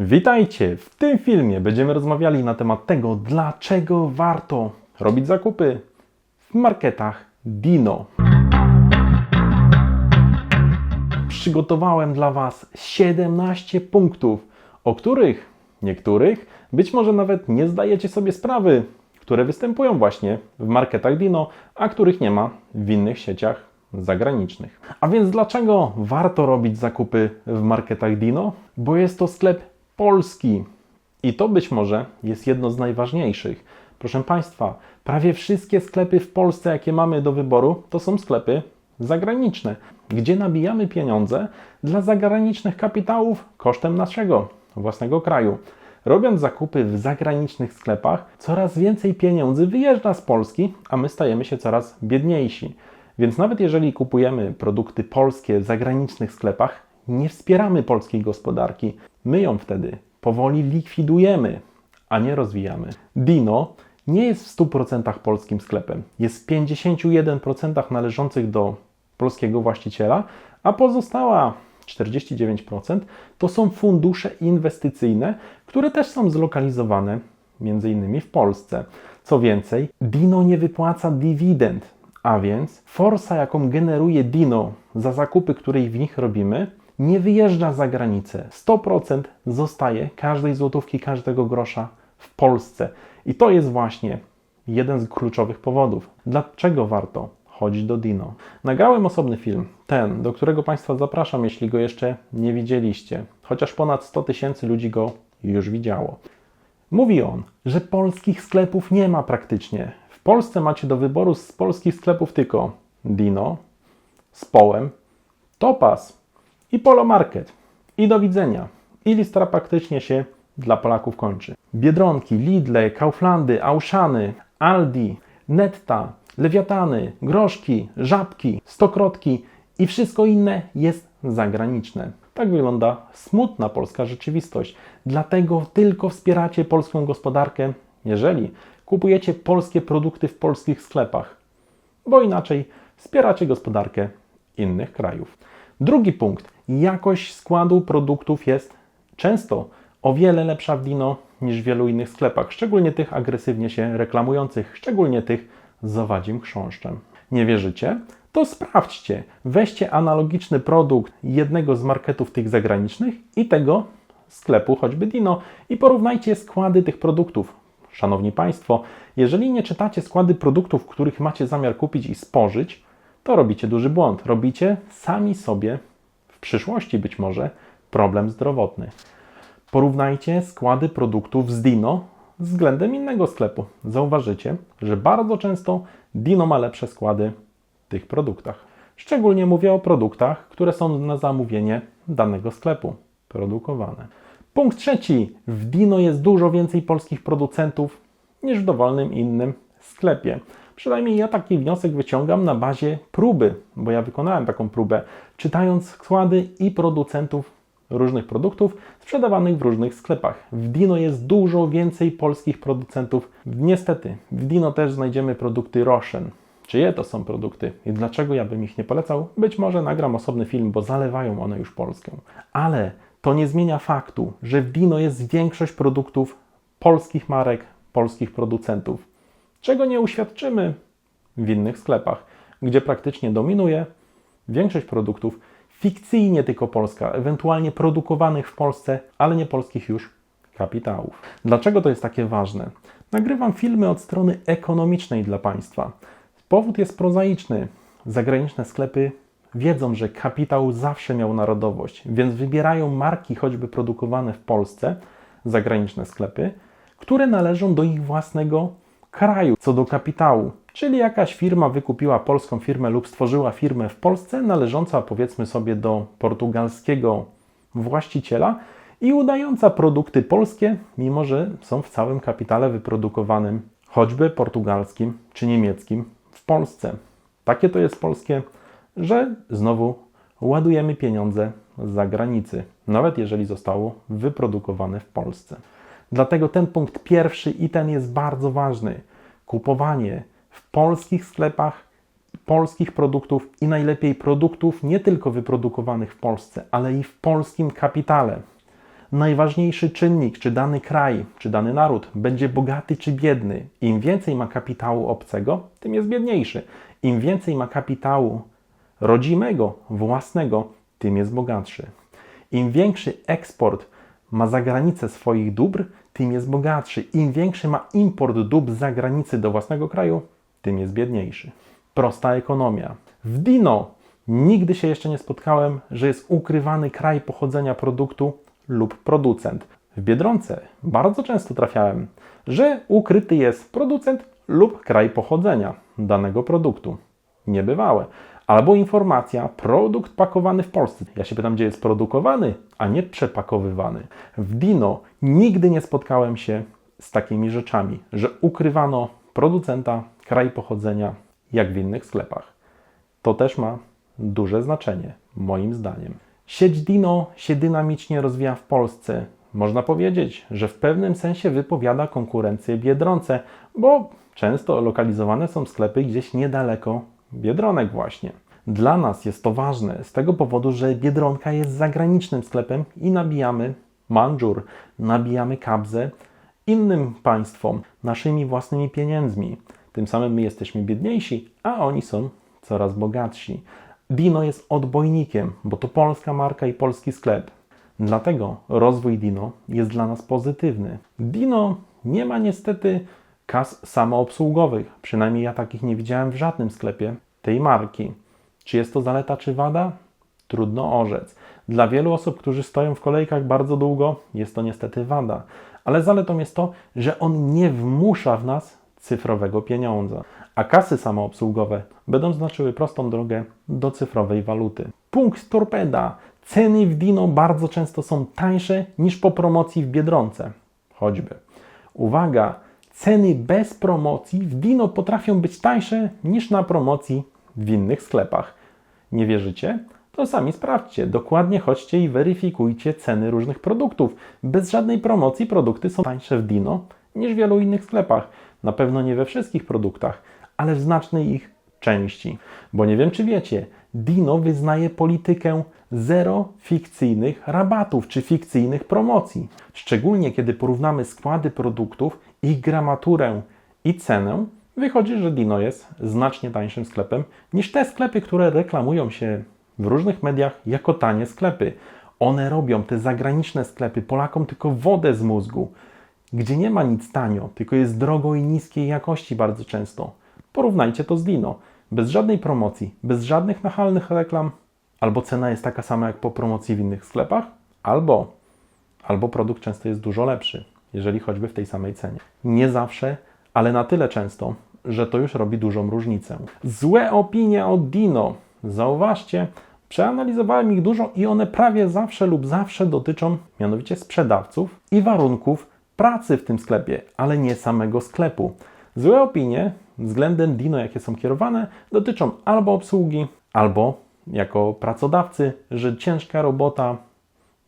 Witajcie! W tym filmie będziemy rozmawiali na temat tego, dlaczego warto robić zakupy w marketach Dino. Przygotowałem dla Was 17 punktów, o których niektórych być może nawet nie zdajecie sobie sprawy, które występują właśnie w marketach Dino, a których nie ma w innych sieciach zagranicznych. A więc dlaczego warto robić zakupy w marketach Dino? Bo jest to sklep polski i to być może jest jedno z najważniejszych. Proszę Państwa, prawie wszystkie sklepy w Polsce, jakie mamy do wyboru, to są sklepy zagraniczne, gdzie nabijamy pieniądze dla zagranicznych kapitałów kosztem naszego własnego kraju. Robiąc zakupy w zagranicznych sklepach, coraz więcej pieniędzy wyjeżdża z Polski, a my stajemy się coraz biedniejsi. Więc nawet jeżeli kupujemy produkty polskie w zagranicznych sklepach, nie wspieramy polskiej gospodarki. My ją wtedy powoli likwidujemy, a nie rozwijamy. Dino nie jest w 100% polskim sklepem. Jest w 51% należących do polskiego właściciela, a pozostała 49% to są fundusze inwestycyjne, które też są zlokalizowane innymi w Polsce. Co więcej, Dino nie wypłaca dywidend, a więc forsa, jaką generuje Dino za zakupy, które w nich robimy, nie wyjeżdża za granicę. 100% zostaje każdej złotówki, każdego grosza w Polsce. I to jest właśnie jeden z kluczowych powodów, dlaczego warto chodzić do Dino. Nagrałem osobny film, ten, do którego Państwa zapraszam, jeśli go jeszcze nie widzieliście, chociaż ponad 100 tysięcy ludzi go już widziało. Mówi on, że polskich sklepów nie ma praktycznie. W Polsce macie do wyboru z polskich sklepów tylko Dino, Społem, Topaz i Polo Market. I do widzenia. I lista praktycznie się dla Polaków kończy. Biedronki, Lidle, Kauflandy, Auszany, Aldi, Netta, Lewiatany, Groszki, Żabki, Stokrotki i wszystko inne jest zagraniczne. Tak wygląda smutna polska rzeczywistość. Dlatego tylko wspieracie polską gospodarkę, jeżeli kupujecie polskie produkty w polskich sklepach, bo inaczej wspieracie gospodarkę innych krajów. Drugi punkt. Jakość składu produktów jest często o wiele lepsza w Dino niż w wielu innych sklepach, szczególnie tych agresywnie się reklamujących, szczególnie tych z owadzim chrząszczem. Nie wierzycie? To sprawdźcie. Weźcie analogiczny produkt jednego z marketów tych zagranicznych i tego sklepu, choćby Dino, i porównajcie składy tych produktów. Szanowni Państwo, jeżeli nie czytacie składy produktów, których macie zamiar kupić i spożyć, to robicie duży błąd. Robicie sami sobie w przyszłości być może problem zdrowotny. Porównajcie składy produktów z Dino względem innego sklepu. Zauważycie, że bardzo często Dino ma lepsze składy w tych produktach. Szczególnie mówię o produktach, które są na zamówienie danego sklepu produkowane. Punkt trzeci. W Dino jest dużo więcej polskich producentów niż w dowolnym innym sklepie. Przynajmniej ja taki wniosek wyciągam na bazie próby, bo ja wykonałem taką próbę, czytając składy i producentów różnych produktów sprzedawanych w różnych sklepach. W Dino jest dużo więcej polskich producentów. Niestety, w Dino też znajdziemy produkty Roshen. Czyje to są produkty i dlaczego ja bym ich nie polecał? Być może nagram osobny film, bo zalewają one już Polskę. Ale to nie zmienia faktu, że w Dino jest większość produktów polskich marek, polskich producentów, czego nie uświadczymy w innych sklepach, gdzie praktycznie dominuje większość produktów fikcyjnie tylko polska, ewentualnie produkowanych w Polsce, ale nie polskich już kapitałów. Dlaczego to jest takie ważne? Nagrywam filmy od strony ekonomicznej dla Państwa. Powód jest prozaiczny. Zagraniczne sklepy wiedzą, że kapitał zawsze miał narodowość, więc wybierają marki choćby produkowane w Polsce, zagraniczne sklepy, które należą do ich własnego kraju co do kapitału. Czyli jakaś firma wykupiła polską firmę lub stworzyła firmę w Polsce należąca powiedzmy sobie do portugalskiego właściciela i udająca produkty polskie, mimo że są w całym kapitale wyprodukowanym choćby portugalskim czy niemieckim w Polsce. Takie to jest polskie, że znowu ładujemy pieniądze z zagranicy, nawet jeżeli zostało wyprodukowane w Polsce. Dlatego ten punkt pierwszy i ten jest bardzo ważny. Kupowanie w polskich sklepach polskich produktów i najlepiej produktów nie tylko wyprodukowanych w Polsce, ale i w polskim kapitale. najważniejszy czynnik, czy dany kraj, czy dany naród będzie bogaty czy biedny. Im więcej ma kapitału obcego, tym jest biedniejszy. Im więcej ma kapitału rodzimego, własnego, tym jest bogatszy. Im większy eksport ma za granicę swoich dóbr, tym jest bogatszy. Im większy ma import dóbr z zagranicy do własnego kraju, tym jest biedniejszy. Prosta ekonomia. W Dino nigdy się jeszcze nie spotkałem, że jest ukrywany kraj pochodzenia produktu lub producent. W Biedronce bardzo często trafiałem, że ukryty jest producent lub kraj pochodzenia danego produktu. Niebywałe. Albo informacja, produkt pakowany w Polsce. Ja się pytam, gdzie jest produkowany, a nie przepakowywany. W Dino nigdy nie spotkałem się z takimi rzeczami, że ukrywano producenta, kraj pochodzenia, jak w innych sklepach. To też ma duże znaczenie, moim zdaniem. Sieć Dino się dynamicznie rozwija w Polsce. Można powiedzieć, że w pewnym sensie wypowiada konkurencję Biedronce, bo często lokalizowane są sklepy gdzieś niedaleko Biedronek właśnie. Dla nas jest to ważne z tego powodu, że Biedronka jest zagranicznym sklepem i nabijamy manżur, nabijamy kabzę innym państwom naszymi własnymi pieniędzmi. Tym samym my jesteśmy biedniejsi, a oni są coraz bogatsi. Dino jest odbojnikiem, bo to polska marka i polski sklep. Dlatego rozwój Dino jest dla nas pozytywny. Dino nie ma niestety kas samoobsługowych, przynajmniej ja takich nie widziałem w żadnym sklepie tej marki. Czy jest to zaleta czy wada? Trudno orzec. Dla wielu osób, którzy stoją w kolejkach bardzo długo, jest to niestety wada. Ale zaletą jest to, że on nie wmusza w nas cyfrowego pieniądza. A kasy samoobsługowe będą znaczyły prostą drogę do cyfrowej waluty. Punkt torpeda. Ceny w Dino bardzo często są tańsze niż po promocji w Biedronce. Choćby. Uwaga, ceny bez promocji w Dino potrafią być tańsze niż na promocji w innych sklepach. Nie wierzycie? To sami sprawdźcie. Dokładnie chodźcie i weryfikujcie ceny różnych produktów. Bez żadnej promocji produkty są tańsze w Dino niż w wielu innych sklepach. Na pewno nie we wszystkich produktach, ale w znacznej ich części. Bo nie wiem, czy wiecie, Dino wyznaje politykę zero fikcyjnych rabatów czy fikcyjnych promocji. Szczególnie kiedy porównamy składy produktów, ich gramaturę i cenę, wychodzi, że Dino jest znacznie tańszym sklepem niż te sklepy, które reklamują się w różnych mediach jako tanie sklepy. One robią, te zagraniczne sklepy, Polakom tylko wodę z mózgu, gdzie nie ma nic tanio, tylko jest drogo i niskiej jakości bardzo często. Porównajcie to z Dino. Bez żadnej promocji, bez żadnych nachalnych reklam, albo cena jest taka sama jak po promocji w innych sklepach, albo, albo produkt często jest dużo lepszy, jeżeli choćby w tej samej cenie. Nie zawsze, ale na tyle często, że to już robi dużą różnicę. Złe opinie o Dino. Zauważcie, przeanalizowałem ich dużo i one prawie zawsze lub zawsze dotyczą mianowicie sprzedawców i warunków pracy w tym sklepie, ale nie samego sklepu. Złe opinie względem Dino, jakie są kierowane, dotyczą albo obsługi, albo jako pracodawcy, że ciężka robota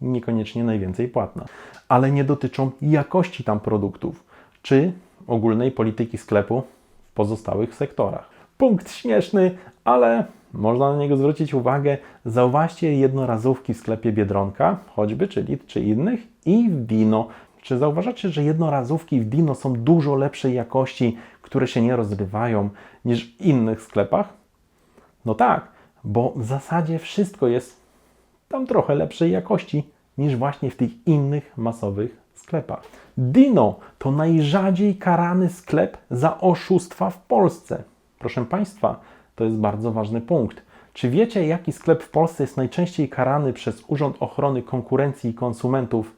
niekoniecznie najwięcej płatna, ale nie dotyczą jakości tam produktów, czy ogólnej polityki sklepu pozostałych sektorach. Punkt śmieszny, ale można na niego zwrócić uwagę. Zauważcie jednorazówki w sklepie Biedronka, choćby, czy Lid, czy innych, i w Dino. Czy zauważacie, że jednorazówki w Dino są dużo lepszej jakości, które się nie rozrywają, niż w innych sklepach? No tak, bo w zasadzie wszystko jest tam trochę lepszej jakości niż właśnie w tych innych masowych sklepach. Dino to najrzadziej karany sklep za oszustwa w Polsce. Proszę Państwa, to jest bardzo ważny punkt. Czy wiecie, jaki sklep w Polsce jest najczęściej karany przez Urząd Ochrony Konkurencji i Konsumentów?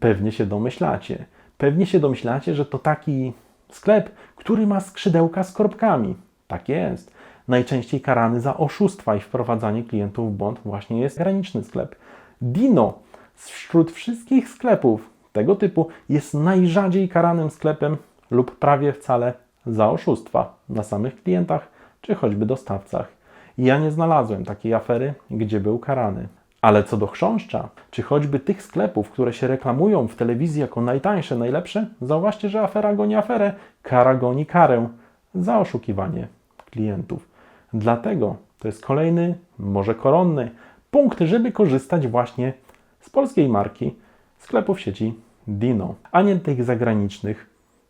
Pewnie się domyślacie. Pewnie się domyślacie, że to taki sklep, który ma skrzydełka z korbkami. Tak jest. Najczęściej karany za oszustwa i wprowadzanie klientów w błąd właśnie jest graniczny sklep. Dino wśród wszystkich sklepów tego typu jest najrzadziej karanym sklepem lub prawie wcale za oszustwa na samych klientach czy choćby dostawcach. Ja nie znalazłem takiej afery, gdzie był karany. Ale co do chrząszcza, czy choćby tych sklepów, które się reklamują w telewizji jako najtańsze, najlepsze, zauważcie, że afera goni aferę, kara goni karę za oszukiwanie klientów. Dlatego to jest kolejny, może koronny punkt, żeby korzystać właśnie z polskiej marki sklepów sieci Dino, a nie tych zagranicznych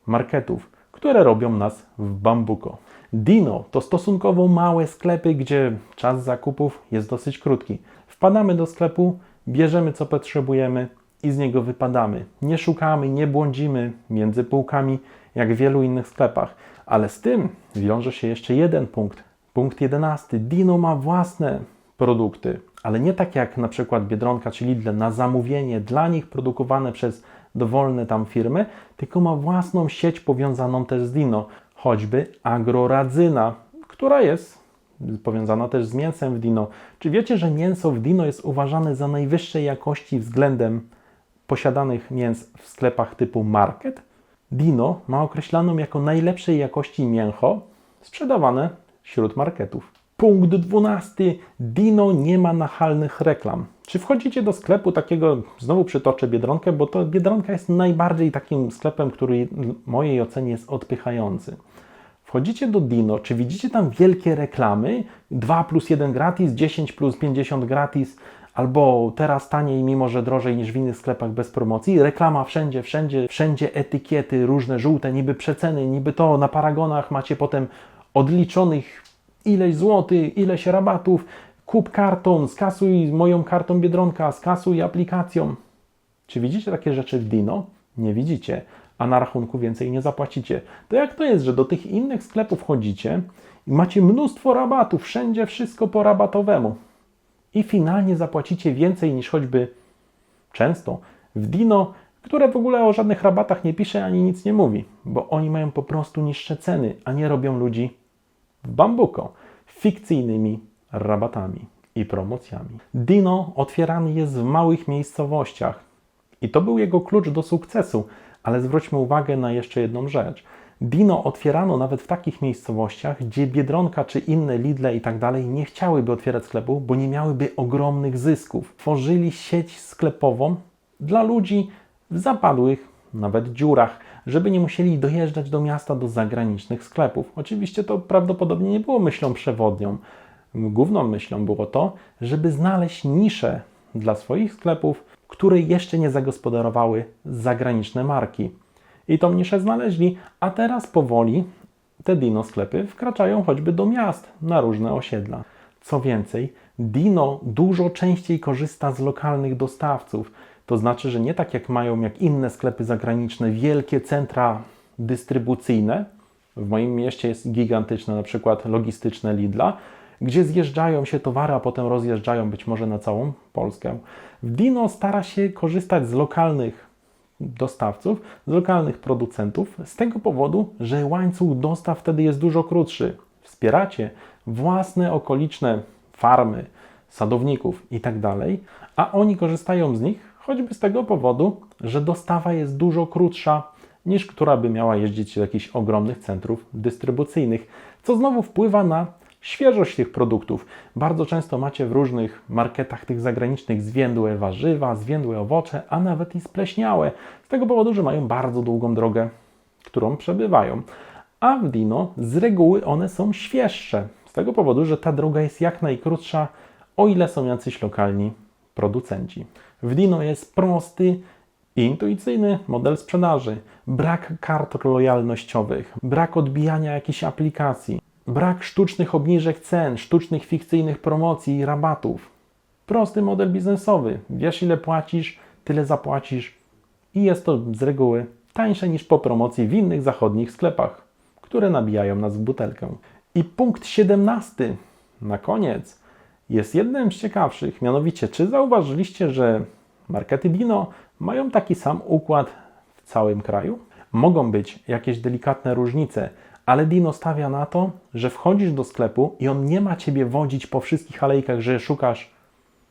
marketów, które robią nas w bambuko. Dino to stosunkowo małe sklepy, gdzie czas zakupów jest dosyć krótki. Wpadamy do sklepu, bierzemy co potrzebujemy i z niego wypadamy. Nie szukamy, nie błądzimy między półkami jak w wielu innych sklepach. Ale z tym wiąże się jeszcze jeden punkt. Punkt jedenasty. Dino ma własne produkty, ale nie tak jak na przykład Biedronka czy Lidl na zamówienie dla nich produkowane przez dowolne tam firmy, tylko ma własną sieć powiązaną też z Dino, choćby Agroradzyna, która jest powiązana też z mięsem w Dino. Czy wiecie, że mięso w Dino jest uważane za najwyższej jakości względem posiadanych mięs w sklepach typu market? Dino ma określaną jako najlepszej jakości mięcho sprzedawane wśród marketów. Punkt 12. Dino nie ma nachalnych reklam. Czy wchodzicie do sklepu takiego, znowu przytoczę Biedronkę, bo to Biedronka jest najbardziej takim sklepem, który w mojej ocenie jest odpychający. Wchodzicie do Dino, czy widzicie tam wielkie reklamy? 2 plus 1 gratis, 10 plus 50 gratis, albo teraz taniej, mimo że drożej niż w innych sklepach bez promocji. Reklama wszędzie, wszędzie, wszędzie etykiety różne, żółte, niby przeceny, niby to na paragonach macie potem odliczonych ileś złotych, ileś rabatów, kup karton, skasuj moją kartą Biedronka, skasuj aplikacją. Czy widzicie takie rzeczy w Dino? Nie widzicie, a na rachunku więcej nie zapłacicie. To jak to jest, że do tych innych sklepów chodzicie i macie mnóstwo rabatów, wszędzie wszystko po rabatowemu i finalnie zapłacicie więcej niż choćby często w Dino, które w ogóle o żadnych rabatach nie pisze ani nic nie mówi, bo oni mają po prostu niższe ceny, a nie robią ludzi bambuko fikcyjnymi rabatami i promocjami. Dino otwierany jest w małych miejscowościach i to był jego klucz do sukcesu, ale zwróćmy uwagę na jeszcze jedną rzecz. Dino otwierano nawet w takich miejscowościach, gdzie Biedronka czy inne Lidle i tak dalej nie chciałyby otwierać sklepu, bo nie miałyby ogromnych zysków. Tworzyli sieć sklepową dla ludzi w zapadłych, nawet dziurach, żeby nie musieli dojeżdżać do miasta do zagranicznych sklepów. Oczywiście to prawdopodobnie nie było myślą przewodnią. Główną myślą było to, żeby znaleźć niszę dla swoich sklepów, które jeszcze nie zagospodarowały zagraniczne marki. I tą niszę znaleźli, a teraz powoli te Dino sklepy wkraczają choćby do miast na różne osiedla. Co więcej, Dino dużo częściej korzysta z lokalnych dostawców. To znaczy, że nie tak jak mają jak inne sklepy zagraniczne, wielkie centra dystrybucyjne. W moim mieście jest gigantyczne, na przykład logistyczne Lidla, gdzie zjeżdżają się towary, a potem rozjeżdżają być może na całą Polskę. W Dino stara się korzystać z lokalnych dostawców, z lokalnych producentów, z tego powodu, że łańcuch dostaw wtedy jest dużo krótszy. Wspieracie własne okoliczne farmy, sadowników itd., tak a oni korzystają z nich choćby z tego powodu, że dostawa jest dużo krótsza niż która by miała jeździć do jakichś ogromnych centrów dystrybucyjnych, co znowu wpływa na świeżość tych produktów. Bardzo często macie w różnych marketach tych zagranicznych zwiędłe warzywa, zwiędłe owoce, a nawet i spleśniałe. Z tego powodu, że mają bardzo długą drogę, którą przebywają. A w Dino z reguły one są świeższe. Z tego powodu, że ta droga jest jak najkrótsza, o ile są jacyś lokalni producenci. W Dino jest prosty i intuicyjny model sprzedaży. Brak kart lojalnościowych, brak odbijania jakichś aplikacji, brak sztucznych obniżek cen, sztucznych fikcyjnych promocji i rabatów. Prosty model biznesowy. Wiesz ile płacisz, tyle zapłacisz i jest to z reguły tańsze niż po promocji w innych zachodnich sklepach, które nabijają nas w butelkę. I punkt 17 na koniec jest jednym z ciekawszych, mianowicie czy zauważyliście, że markety Dino mają taki sam układ w całym kraju? Mogą być jakieś delikatne różnice, ale Dino stawia na to, że wchodzisz do sklepu i on nie ma ciebie wodzić po wszystkich alejkach, że szukasz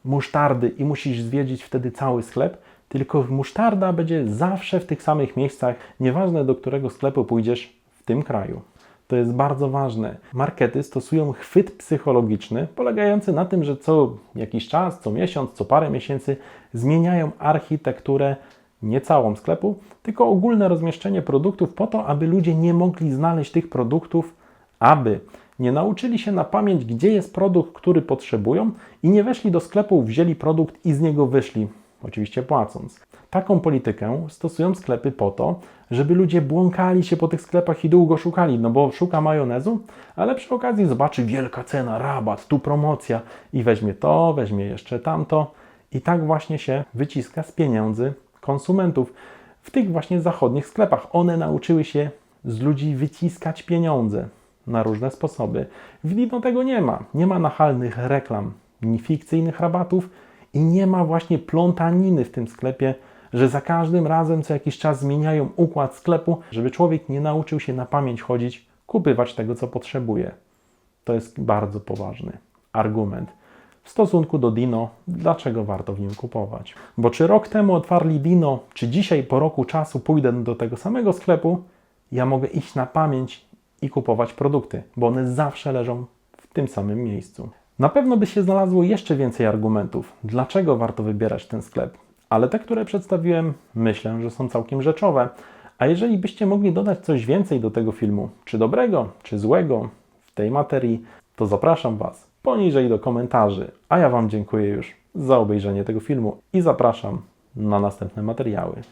musztardy i musisz zwiedzić wtedy cały sklep, tylko musztarda będzie zawsze w tych samych miejscach, nieważne do którego sklepu pójdziesz w tym kraju. To jest bardzo ważne. Markety stosują chwyt psychologiczny, polegający na tym, że co jakiś czas, co miesiąc, co parę miesięcy zmieniają architekturę nie całą sklepu, tylko ogólne rozmieszczenie produktów po to, aby ludzie nie mogli znaleźć tych produktów, aby nie nauczyli się na pamięć, gdzie jest produkt, który potrzebują i nie weszli do sklepu, wzięli produkt i z niego wyszli. Oczywiście płacąc. Taką politykę stosują sklepy po to, żeby ludzie błąkali się po tych sklepach i długo szukali, no bo szuka majonezu, ale przy okazji zobaczy wielka cena, rabat, tu promocja i weźmie to, weźmie jeszcze tamto i tak właśnie się wyciska z pieniędzy konsumentów w tych właśnie zachodnich sklepach. One nauczyły się z ludzi wyciskać pieniądze na różne sposoby. W Lidlo tego nie ma. Nie ma nachalnych reklam, ni fikcyjnych rabatów i nie ma właśnie plątaniny w tym sklepie, że za każdym razem co jakiś czas zmieniają układ sklepu, żeby człowiek nie nauczył się na pamięć chodzić, kupywać tego, co potrzebuje. To jest bardzo poważny argument w stosunku do Dino, dlaczego warto w nim kupować. Bo czy rok temu otwarli Dino, czy dzisiaj po roku czasu pójdę do tego samego sklepu, ja mogę iść na pamięć i kupować produkty, bo one zawsze leżą w tym samym miejscu. Na pewno by się znalazło jeszcze więcej argumentów, dlaczego warto wybierać ten sklep, ale te, które przedstawiłem, myślę, że są całkiem rzeczowe. A jeżeli byście mogli dodać coś więcej do tego filmu, czy dobrego, czy złego w tej materii, to zapraszam Was poniżej do komentarzy. A ja Wam dziękuję już za obejrzenie tego filmu i zapraszam na następne materiały.